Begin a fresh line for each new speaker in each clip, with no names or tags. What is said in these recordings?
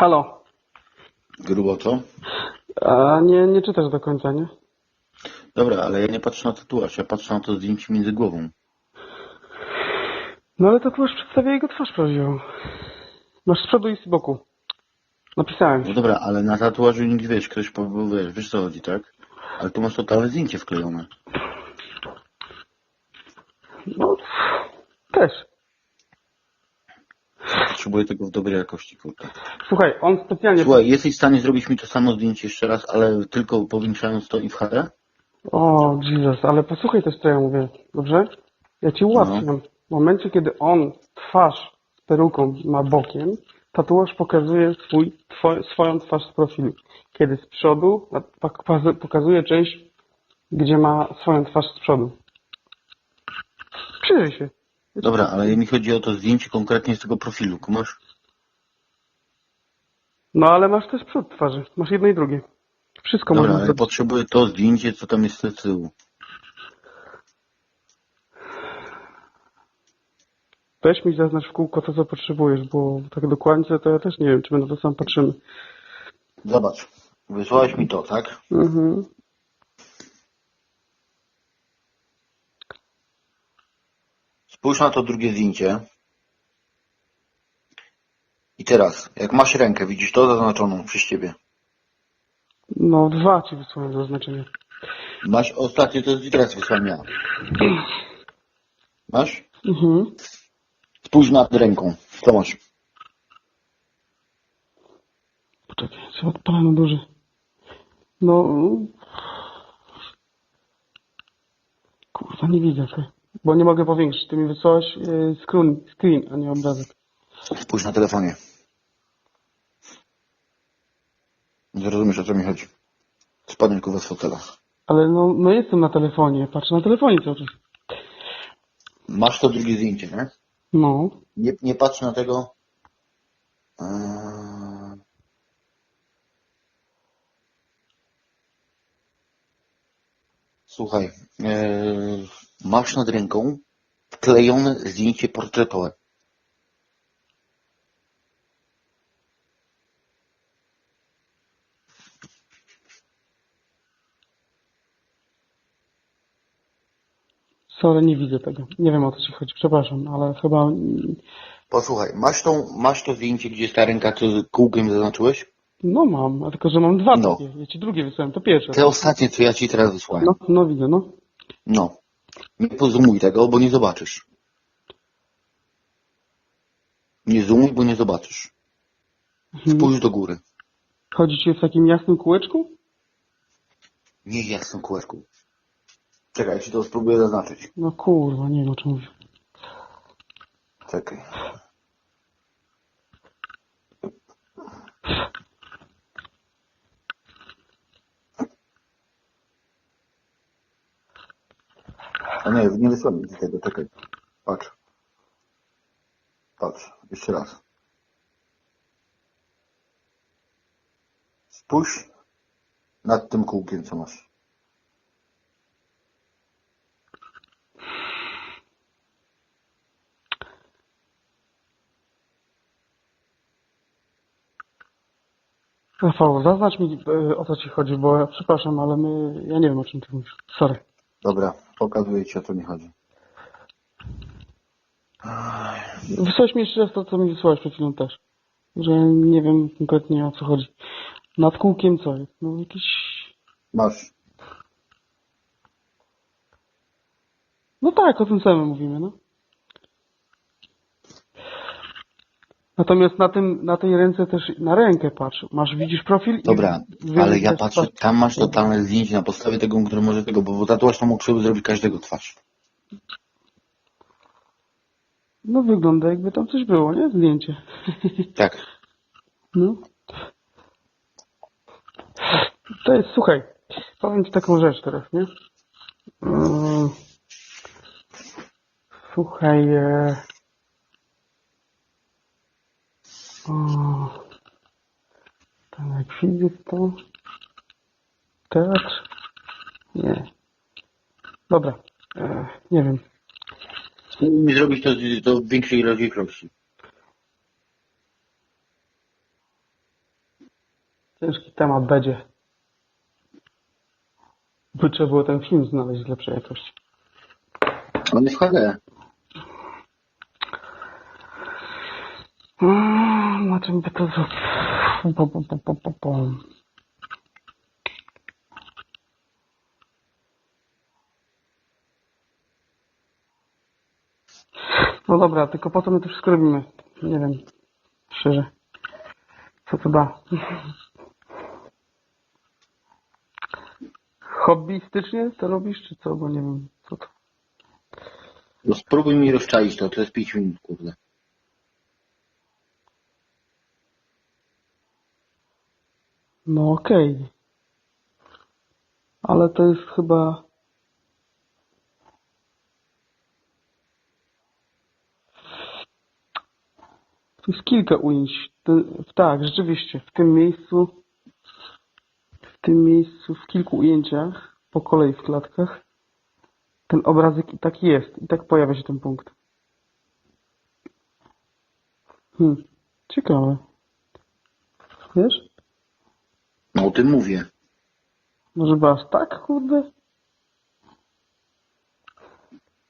Halo.
Grubo to?
A nie, nie czytasz do końca, nie?
Dobra, ale ja nie patrzę na tatuaż, ja patrzę na to zdjęcie między głową.
No ale tatuaż przedstawia jego twarz prawdziwą. Masz z przodu i z boku. Napisałem.
No dobra, ale na tatuażu nikt wiesz, ktoś powie, wiesz, wiesz co chodzi, tak? Ale tu masz totalne zdjęcie wklejone.
No, też.
Potrzebuję tego w dobrej jakości, kurde.
Słuchaj, on specjalnie...
Słuchaj, jesteś w stanie zrobić mi to samo zdjęcie jeszcze raz, ale tylko powiększając to i w HD?
O, Jesus, ale posłuchaj też, co ja mówię, dobrze? Ja ci ułatwiam. W momencie, kiedy on twarz z peruką ma bokiem, tatuaż pokazuje swój, two, swoją twarz z profilu. Kiedy z przodu pokazuje część, gdzie ma swoją twarz z przodu. Przyjrzyj się.
Dobra, ale mi chodzi o to zdjęcie konkretnie z tego profilu, kumasz?
No ale masz też przód twarzy. Masz jedno i drugie. Wszystko
Dobra,
można
ale
zrobić.
potrzebuję to zdjęcie, co tam jest z tyłu.
Weź mi zaznacz w kółko to, co potrzebujesz, bo tak dokładnie to ja też nie wiem, czy my na to sam patrzymy.
Zobacz, wysłałeś mi to, tak?
Mhm.
Spójrz na to drugie zdjęcie. I teraz, jak masz rękę, widzisz to zaznaczoną przez ciebie.
No, dwa ci wysłałem zaznaczenie.
Masz ostatnie, to jest teraz wysłałem ja. Masz?
Mhm.
Spójrz nad ręką. Co masz?
Poczekaj, co odpalę na duży. No... Kurwa, nie widzę ty. Bo nie mogę powiększyć. Ty mi wysłałeś e, screen, screen, a nie obrazek.
Spójrz na telefonie. Nie rozumiesz, o co mi chodzi. Spadnij kurwa z fotela.
Ale no, no jestem na telefonie. Patrzę na telefonie cały czas.
Masz to drugie zdjęcie, nie?
No.
Nie, nie patrz na tego. Eee... Słuchaj, eee, masz nad ręką wklejone zdjęcie portretowe.
Sorry, nie widzę tego. Nie wiem o co ci chodzi. Przepraszam, ale chyba...
Posłuchaj, masz, tą, masz to zdjęcie, gdzie jest ta ręka, co kółkiem zaznaczyłeś?
No mam, a tylko że mam dwa
No.
takie. Ja ci drugie wysłałem, to pierwsze.
Te ostatnie, co ja ci teraz wysłałem.
No, no widzę, no.
No. Nie pozumuj tego, bo nie zobaczysz. Nie zoomuj, bo nie zobaczysz.
Mhm.
Spójrz do góry.
Chodzi ci w takim jasnym kółeczku?
Nie jasną kółeczką. Czekaj, ja ci to spróbuję zaznaczyć.
No kurwa, nie wiem o czym mówię.
Czekaj. A nie, nie wysłałem ci tego, czekaj. Patrz. Patrz, jeszcze raz. Spójrz nad tym kółkiem, co masz.
Rafał, zaznacz mi e, o co ci chodzi, bo ja przepraszam, ale my, ja nie wiem o czym ty mówisz. Sorry.
Dobra, pokazuję ci o co mi chodzi.
Wysłałeś mi jeszcze raz to, co mi wysłałeś przed chwilą też. Że nie wiem konkretnie o co chodzi. Nad kółkiem co jest? No jakiś...
Masz.
No tak, o tym samym mówimy, no. Natomiast na tym, na tej ręce też na rękę patrz. Masz, widzisz profil.
Dobra, ale ja patrzę,
twarz.
tam masz totalne zdjęcie na podstawie tego, który może tego, bo tatuaż to mógł zrobić każdego twarz.
No wygląda jakby tam coś było, nie? Zdjęcie.
Tak.
No. To jest, słuchaj, powiem Ci taką rzecz teraz, nie? Mm. Słuchaj, e... o... Tam jak fizyk to... Teatr? Nie. Dobra, e, nie wiem.
Mi zrobić to, w większej rozdzielczości.
Ciężki temat będzie. By trzeba było ten film znaleźć z lepszej jakości.
On jest w HD.
Na czym by to zrobić? No dobra, tylko po co my to wszystko robimy? Nie wiem. Szczerze. Co to da? Hobbystycznie to robisz, czy co? Bo nie wiem, co to.
No spróbuj mi rozczaić to, to jest 5 minut, kurde.
No okej. Ale to jest chyba... Tu jest kilka ujęć. Tak, rzeczywiście. W tym miejscu, w tym miejscu, w kilku ujęciach, po kolei w klatkach, ten obrazek i tak jest. I tak pojawia się ten punkt. Hmm. Ciekawe. Wiesz?
O tym mówię.
Może aż tak, kurde?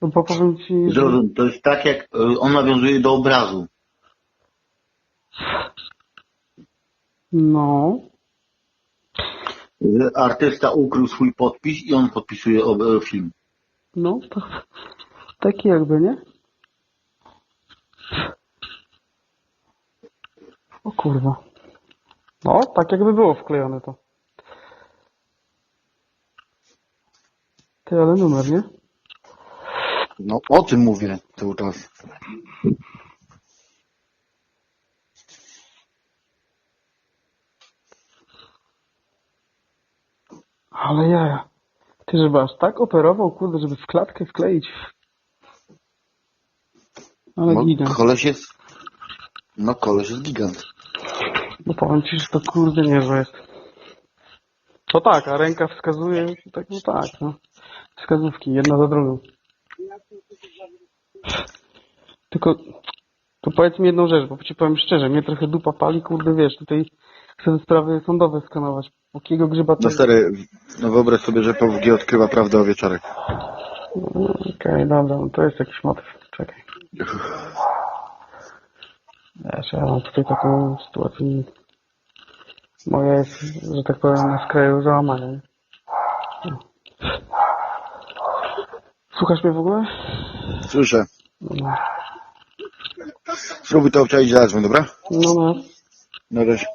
No bo powiem ci.
Zrozum, to jest tak jak y, on nawiązuje do obrazu.
No,
artysta ukrył swój podpis i on podpisuje e, film.
no, to taki jakby, nie? O kurwa. No, tak jakby było wklejone to. Ty, ale numer, nie?
No o tym mówię cały czas.
Ale ja. Ty, żeby aż tak operował, kurde, żeby w klatkę wkleić. Ale
No,
gigant.
koleś jest... No koleś jest gigant.
No powiem ci, że to kurde niezłe jest. To tak, a ręka wskazuje, tak, no tak, no. Wskazówki, jedna za drugą. Tylko, to powiedz mi jedną rzecz, bo ci powiem szczerze, mnie trochę dupa pali, kurde, wiesz, tutaj chcę sprawy sądowe skanować. Jakiego grzyba to...
No stary, no wyobraź sobie, że PWG odkrywa prawdę o wieczorek.
No, Okej, dobra, no to jest jakiś motyw. Czekaj. Wiesz, ja mam tutaj taką sytuację. Moja jest, że tak powiem, na skraju załamania. Słuchasz mnie w ogóle?
Słyszę.
No,
Spróbuj to obczaić zaraz, dobra?
no. no.
Na razie.